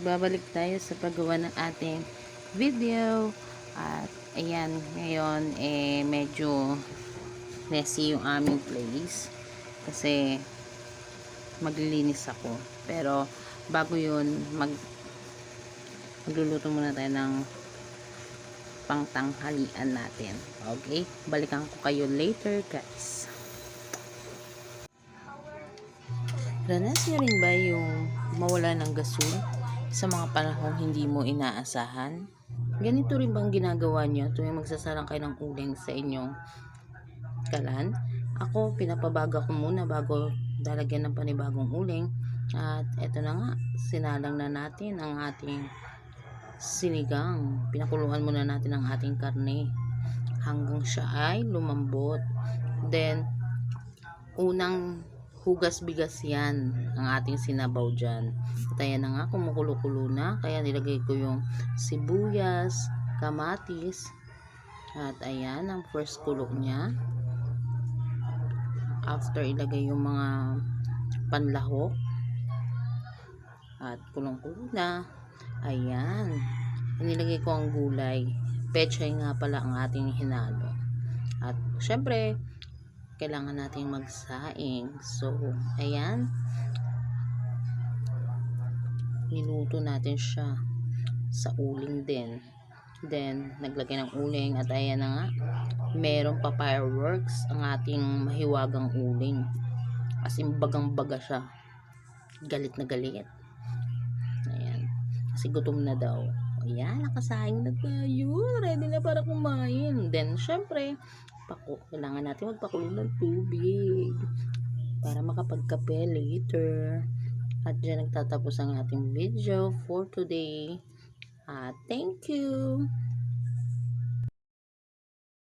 magbabalik tayo sa paggawa ng ating video. At ayan, ngayon eh medyo messy yung aming place. Kasi maglilinis ako. Pero bago yun, mag magluluto muna tayo ng pangtanghalian natin. Okay? Balikan ko kayo later guys. Ranas niyo rin ba yung mawala ng gasol sa mga panahong hindi mo inaasahan? Ganito rin bang ginagawa niyo tuwing magsasalang kayo ng uling sa inyong kalan? Ako, pinapabaga ko muna bago dalagyan ng panibagong uling. At eto na nga, sinalang na natin ang ating sinigang. Pinakuluan muna natin ang ating karne hanggang siya ay lumambot. Then, unang hugas bigas yan ang ating sinabaw dyan. At ayan na nga, kumukulo-kulo na. Kaya nilagay ko yung sibuyas, kamatis, at ayan, ang first kulo niya. After ilagay yung mga panlahok. At kulong-kulo na. Ayan. Nilagay ko ang gulay. Pechay nga pala ang ating hinalo. At syempre, kailangan nating magsaing. So, ayan. Niluto natin siya sa uling din. Then, naglagay ng uling at ayan na nga. Meron pa fireworks ang ating mahiwagang uling. As in, bagang-baga siya. Galit na galit. Ayan. Kasi gutom na daw. Ayan, nakasaing na tayo. Ready na para kumain. Then, syempre, paku kailangan natin magpakulo ng tubig para makapagkape later. At dyan nagtatapos ang ating video for today. At thank you!